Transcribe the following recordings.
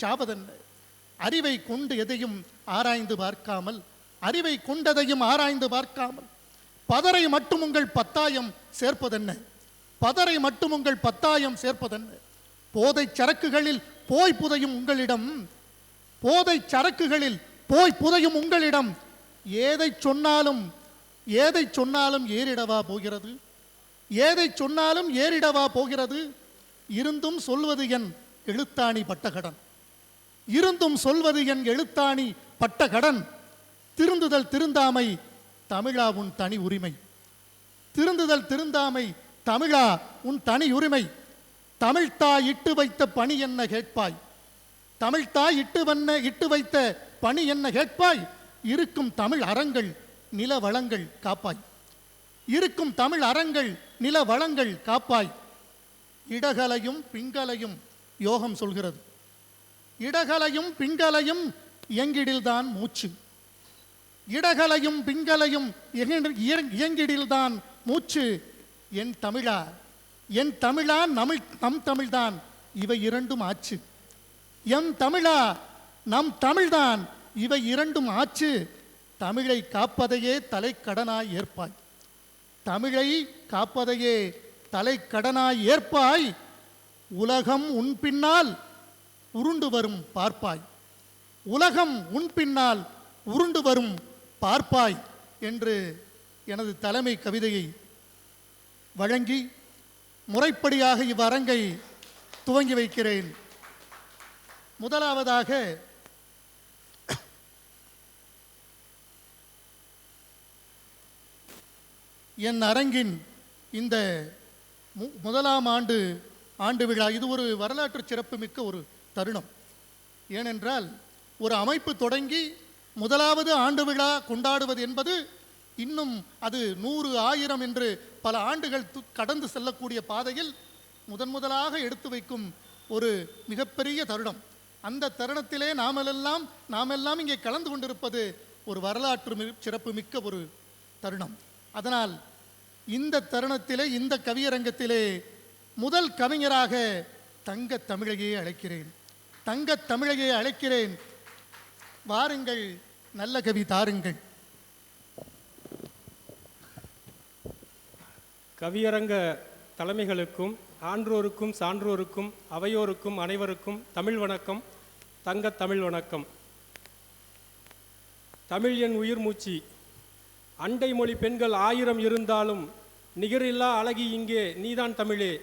சாவதல்ல அறிவை கொண்டு எதையும் ஆராய்ந்து பார்க்காமல் அறிவை கொண்டதையும் ஆராய்ந்து பார்க்காமல் பதரை மட்டும் உங்கள் பத்தாயம் சேர்ப்பதென்ன? பதரை மட்டும் உங்கள் பத்தாயம் சேர்ப்பதென்ன? போதை சரக்குகளில் போய் புதையும் உங்களிடம் போதை சரக்குகளில் போய் புதையும் உங்களிடம் ஏதை சொன்னாலும் ஏதை சொன்னாலும் ஏறிடவா போகிறது? ஏதை சொன்னாலும் ஏறிடவா போகிறது? இருந்தும் சொல்வது என் எழுத்தாணி பட்டகடன். இருந்தும் சொல்வது என் எழுத்தாணி பட்ட கடன். திருந்துதல் திருந்தாமை தமிழா உன் தனி உரிமை. திருந்துதல் திருந்தாமை தமிழா உன் தனி உரிமை. தமிழ்தா இட்டு வைத்த பணி என்ன கேட்பாய்? தமிழ்தா இட்டு வண்ண இட்டு வைத்த பணி என்ன கேட்பாய்? இருக்கும் தமிழ் அறங்கள் நில வளங்கள் காப்பாய். இருக்கும் தமிழ் அறங்கள் நில வளங்கள் காப்பாய். இடகலையும் பிங்கலையும் யோகம் சொல்கிறது. இடகலையும் பிங்கலையும் இயங்கிடில்தான் மூச்சு. இடகலையும் பிங்கலையும் இயங்கிடில்தான் மூச்சு. என் தமிழா என் தமிழா நமிழ் நம் தமிழ்தான் இவை இரண்டும் ஆச்சு. எம் தமிழா நம் தமிழ்தான் இவை இரண்டும் ஆச்சு. தமிழை காப்பதையே தலைக்கடனாய் ஏற்பாய். தமிழை காப்பதையே தலைக்கடனாய் ஏற்பாய். உலகம் உன் பின்னால் உருண்டு வரும் பார்ப்பாய். உலகம் உன் பின்னால் உருண்டு வரும் பார்ப்பாய் என்று எனது தலைமை கவிதையை வழங்கி முறைப்படியாக இவ்வரங்கை துவங்கி வைக்கிறேன். முதலாவதாக என் அரங்கின் இந்த மு- முதலாம் ஆண்டு ஆண்டு விழா இது ஒரு வரலாற்று சிறப்புமிக்க ஒரு தருணம். ஏனென்றால் ஒரு அமைப்பு தொடங்கி முதலாவது ஆண்டு விழா கொண்டாடுவது என்பது இன்னும் அது நூறு ஆயிரம் என்று பல ஆண்டுகள் து- கடந்து செல்லக்கூடிய பாதையில் முதன் முதலாக எடுத்து வைக்கும் ஒரு மிகப்பெரிய தருணம். அந்த தருணத்திலே நாமெல்லாம் நாமெல்லாம் இங்கே கலந்து கொண்டிருப்பது ஒரு வரலாற்று சிறப்பு சிறப்புமிக்க ஒரு தருணம். அதனால் இந்த தருணத்திலே இந்த கவியரங்கத்திலே முதல் கவிஞராக தங்க தமிழையே அழைக்கிறேன். தங்கத் தமிழையே அழைக்கிறேன். வாருங்கள் நல்ல கவி தாருங்கள். கவியரங்க தலைமைகளுக்கும் ஆன்றோருக்கும் சான்றோருக்கும் அவையோருக்கும் அனைவருக்கும் தமிழ் வணக்கம் தங்கத் தமிழ் வணக்கம். தமிழ் என் உயிர் மூச்சு. அண்டை மொழி பெண்கள் ஆயிரம் இருந்தாலும் நிகரில்லா அழகி இங்கே நீதான் தமிழே.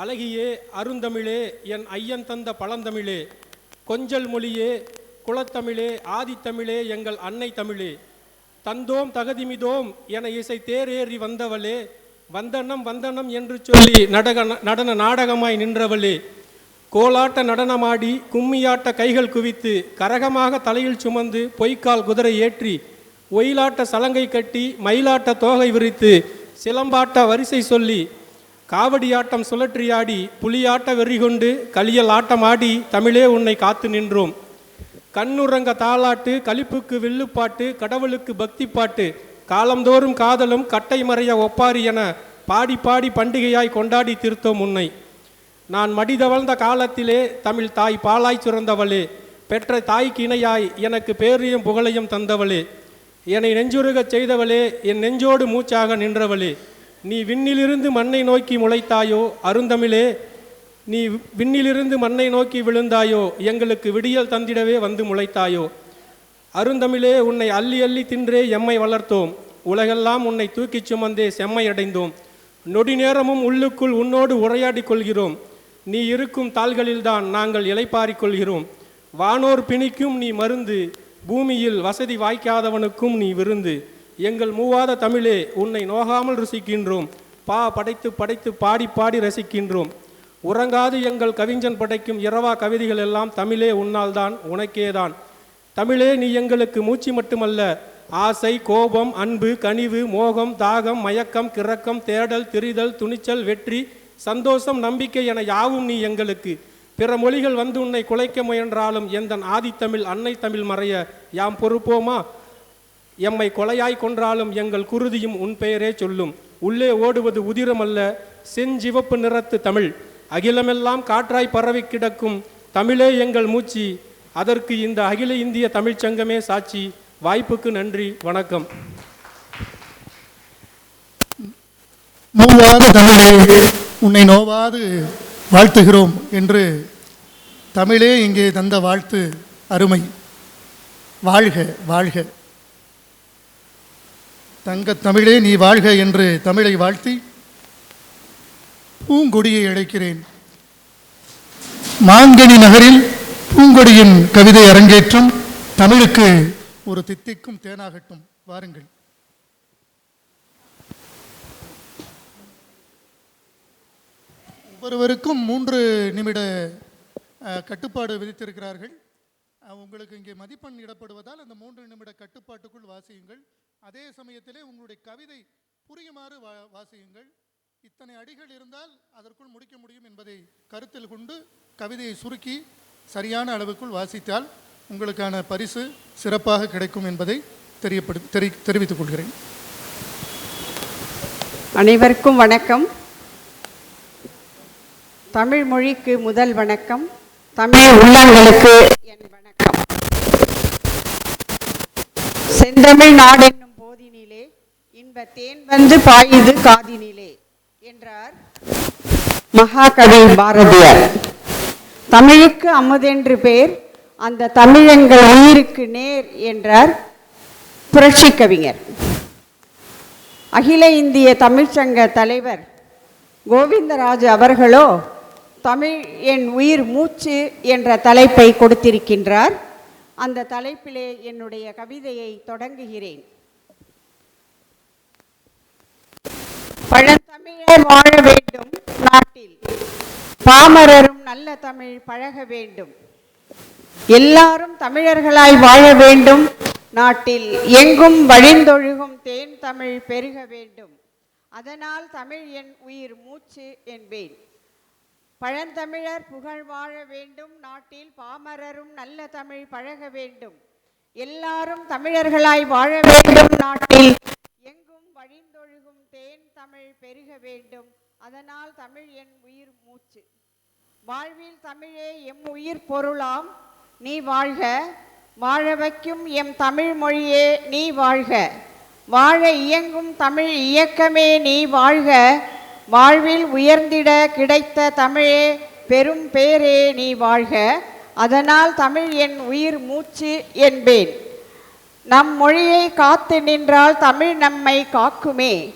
அழகியே அருந்தமிழே என் ஐயன் தந்த பழந்தமிழே. கொஞ்சல் மொழியே குலத்தமிழே ஆதித்தமிழே எங்கள் அன்னை தமிழே. தந்தோம் தகதிமிதோம் என இசை தேரேறி வந்தவளே. வந்தனம் வந்தனம் என்று சொல்லி நடக நடன நாடகமாய் நின்றவளே. கோலாட்ட நடனமாடி கும்மியாட்ட கைகள் குவித்து கரகமாக தலையில் சுமந்து பொய்க்கால் குதிரை ஏற்றி ஒயிலாட்ட சலங்கை கட்டி மயிலாட்ட தோகை விரித்து சிலம்பாட்ட வரிசை சொல்லி காவடியாட்டம் சுழற்றியாடி புலியாட்ட வெறி கொண்டு களியல் ஆட்டமாடி தமிழே உன்னை காத்து நின்றோம். கண்ணுறங்க தாளாட்டு களிப்புக்கு வில்லுப்பாட்டு கடவுளுக்கு பக்தி பாட்டு காலந்தோறும் காதலும் கட்டை மறைய ஒப்பாரி என பாடி பாடி பண்டிகையாய் கொண்டாடி திருத்தோம் உன்னை. நான் மடிதவழ்ந்த காலத்திலே தமிழ் தாய் பாலாய் சுரந்தவளே பெற்ற தாய்க்கு இணையாய் எனக்கு பேரையும் புகழையும் தந்தவளே. என்னை நெஞ்சுருகச் செய்தவளே என் நெஞ்சோடு மூச்சாக நின்றவளே. நீ விண்ணிலிருந்து மண்ணை நோக்கி முளைத்தாயோ அருந்தமிழே நீ விண்ணிலிருந்து மண்ணை நோக்கி விழுந்தாயோ எங்களுக்கு விடியல் தந்திடவே வந்து முளைத்தாயோ. அருந்தமிழே உன்னை அள்ளி அள்ளி தின்றே எம்மை வளர்த்தோம். உலகெல்லாம் உன்னை தூக்கிச் சுமந்தே செம்மை அடைந்தோம். நொடி நேரமும் உள்ளுக்குள் உன்னோடு உரையாடி கொள்கிறோம். நீ இருக்கும் தாள்களில்தான் நாங்கள் இலைப்பாரிக் கொள்கிறோம். வானோர் பிணிக்கும் நீ மருந்து பூமியில் வசதி வாய்க்காதவனுக்கும் நீ விருந்து. எங்கள் மூவாத தமிழே உன்னை நோகாமல் ருசிக்கின்றோம். பா படைத்து படைத்து பாடி பாடி ரசிக்கின்றோம். உறங்காது எங்கள் கவிஞன் படைக்கும் இரவா கவிதைகள் எல்லாம் தமிழே உன்னால்தான் உனக்கேதான். தமிழே நீ எங்களுக்கு மூச்சு மட்டுமல்ல. ஆசை கோபம் அன்பு கனிவு மோகம் தாகம் மயக்கம் கிறக்கம் தேடல் திரிதல் துணிச்சல் வெற்றி சந்தோஷம் நம்பிக்கை என யாவும் நீ எங்களுக்கு. பிற மொழிகள் வந்து உன்னை குலைக்க முயன்றாலும் எந்தன் ஆதித்தமிழ் அன்னை தமிழ் மறைய யாம் பொறுப்போமா? எம்மை கொலையாய் கொன்றாலும் எங்கள் குருதியும் உன் பெயரே சொல்லும். உள்ளே ஓடுவது உதிரமல்ல செஞ்சிவப்பு நிறத்து தமிழ். அகிலமெல்லாம் காற்றாய் பரவி கிடக்கும் தமிழே எங்கள் மூச்சு. அதற்கு இந்த அகில இந்திய தமிழ்ச் சங்கமே சாட்சி. வாய்ப்புக்கு நன்றி வணக்கம். மூவாத தமிழே உன்னை நோவாது வாழ்த்துகிறோம் என்று தமிழே இங்கே தந்த வாழ்த்து அருமை. வாழ்க வாழ்க. தங்க தமிழே நீ வாழ்க என்று தமிழை வாழ்த்தி பூங்கொடியை அழைக்கிறேன். மாங்கனி நகரில் பூங்கொடியின் கவிதை அரங்கேற்றம் தமிழுக்கு ஒரு தித்திக்கும் தேனாகட்டும். வாருங்கள். ஒவ்வொருவருக்கும் மூன்று நிமிட கட்டுப்பாடு விதித்திருக்கிறார்கள். உங்களுக்கு இங்கே மதிப்பெண் இடப்படுவதால் அந்த மூன்று நிமிட கட்டுப்பாட்டுக்குள் வாசியுங்கள். அதே சமயத்திலே உங்களுடைய கவிதை புரியுமாறு வா வாசியுங்கள். இத்தனை அடிகள் இருந்தால் அதற்குள் முடிக்க முடியும் என்பதை கருத்தில் கொண்டு கவிதையை சுருக்கி சரியான அளவுக்குள் வாசித்தால் உங்களுக்கான பரிசு சிறப்பாக கிடைக்கும் என்பதை தெரியப்படு தெரி தெரிவித்துக் கொள்கிறேன். அனைவருக்கும் வணக்கம். தமிழ் மொழிக்கு முதல் வணக்கம். தமிழ் உள்ளங்களுக்கு என் வணக்கம். செந்தமிழ் நாடு இன்ப தேன் வந்து பாயுது காதினிலே என்றார் மகாகவி பாரதியார். தமிழுக்கு அமுதென்று பேர் அந்த தமிழெங்கள் உயிருக்கு நேர் என்றார் புரட்சி கவிஞர். அகில இந்திய தமிழ்ச்சங்க தலைவர் கோவிந்தராஜ் அவர்களோ தமிழ் என் உயிர் மூச்சு என்ற தலைப்பை கொடுத்திருக்கின்றார். அந்த தலைப்பிலே என்னுடைய கவிதையை தொடங்குகிறேன். பழந்தமிழர் வாழ வேண்டும் நாட்டில். பாமரரும் நல்ல தமிழ் பழக வேண்டும். எல்லாரும் தமிழர்களாய் வாழ வேண்டும் நாட்டில். எங்கும் வழிந்தொழுகும் தேன் தமிழ் பெருக வேண்டும். அதனால் தமிழ் என் உயிர் மூச்சு என்பேன். பழந்தமிழர் புகழ் வாழ வேண்டும் நாட்டில். பாமரரும் நல்ல தமிழ் பழக வேண்டும். எல்லாரும் தமிழர்களாய் வாழ வேண்டும் நாட்டில். வழிந்தொழுகும் தேன் தமிழ் பெருக வேண்டும். அதனால் தமிழ் என் உயிர் மூச்சு. வாழ்வில் தமிழே எம் உயிர் பொருளாம். நீ வாழ்க. வாழ வைக்கும் எம் தமிழ் மொழியே நீ வாழ்க. வாழ இயங்கும் தமிழ் இயக்கமே நீ வாழ்க. வாழ்வில் உயர்ந்திட கிடைத்த தமிழே பெரும் பேரே நீ வாழ்க. அதனால் தமிழ் என் உயிர் மூச்சு என்பேன். நம் மொழியை காத்து நின்றால் தமிழ் நம்மை காக்குமே.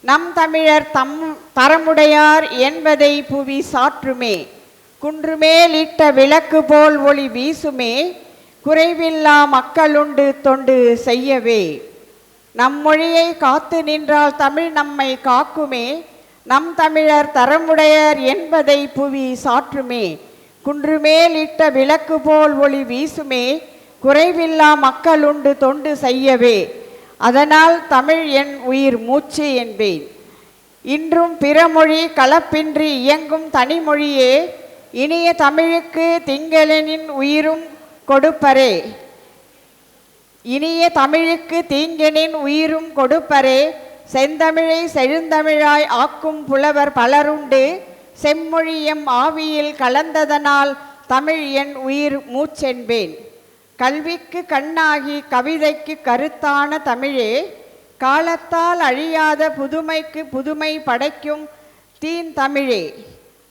நம் தமிழர் தம் தரமுடையார் என்பதை புவி சாற்றுமே. குன்றுமேல் இட்ட விளக்கு போல் ஒளி வீசுமே. குறைவில்லா மக்களுண்டு தொண்டு செய்யவே. நம் மொழியை காத்து நின்றால் தமிழ் நம்மை காக்குமே. நம் தமிழர் தரமுடையர் என்பதை புவி சாற்றுமே. குன்றுமேல் இட்ட விளக்கு போல் ஒளி வீசுமே. குறைவில்லா மக்களுண்டு தொண்டு செய்யவே அதனால் தமிழ் என் உயிர் மூச்சு என்பேன். இன்றும் பிறமொழி கலப்பின்றி இயங்கும் தனிமொழியே இனிய தமிழுக்கு திங்களனின் உயிரும் கொடுப்பரே. இனிய தமிழுக்கு தீங்கனின் உயிரும் கொடுப்பரே. செந்தமிழை செழுந்தமிழாய் ஆக்கும் புலவர் பலருண்டு செம்மொழியம் ஆவியில் கலந்ததனால் தமிழ் என் உயிர் மூச்சென்பேன். கல்விக்கு கண்ணாகி கவிதைக்கு கருத்தான தமிழே காலத்தால் அழியாத புதுமைக்கு புதுமை படைக்கும் தீன் தமிழே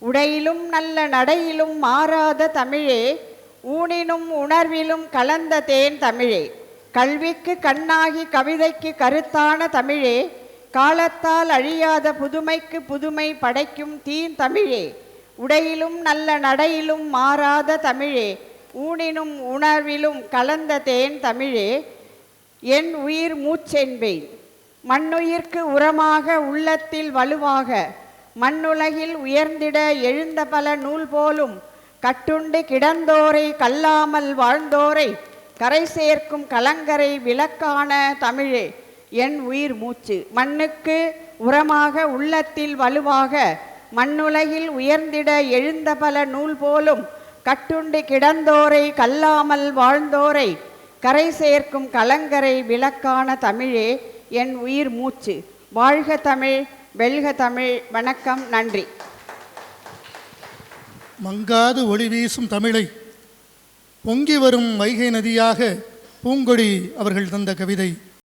உடையிலும் நல்ல நடையிலும் மாறாத தமிழே ஊனினும் உணர்விலும் கலந்த தேன் தமிழே கல்விக்கு கண்ணாகி கவிதைக்கு கருத்தான தமிழே காலத்தால் அழியாத புதுமைக்கு புதுமை படைக்கும் தீன் தமிழே உடையிலும் நல்ல நடையிலும் மாறாத தமிழே ஊனினும் உணர்விலும் கலந்த தேன் தமிழே என் உயிர் மூச்சென்பேன். மண்ணுயிர்க்கு உரமாக உள்ளத்தில் வலுவாக மண்ணுலகில் உயர்ந்திட எழுந்த பல நூல் போலும் கட்டுண்டு கிடந்தோரை கல்லாமல் வாழ்ந்தோரை கரை சேர்க்கும் கலங்கரை விளக்கான தமிழே என் உயிர் மூச்சு. மண்ணுக்கு உரமாக உள்ளத்தில் வலுவாக மண்ணுலகில் உயர்ந்திட எழுந்த பல நூல் போலும் கட்டுண்டு கிடந்தோரை கல்லாமல் வாழ்ந்தோரை கரை சேர்க்கும் கலங்கரை விளக்கான தமிழே என் உயிர் மூச்சு. வாழ்க தமிழ் வெல்க தமிழ். வணக்கம் நன்றி. மங்காது ஒளி வீசும் தமிழை பொங்கி வரும் வைகை நதியாக பூங்கொடி அவர்கள் தந்த கவிதை.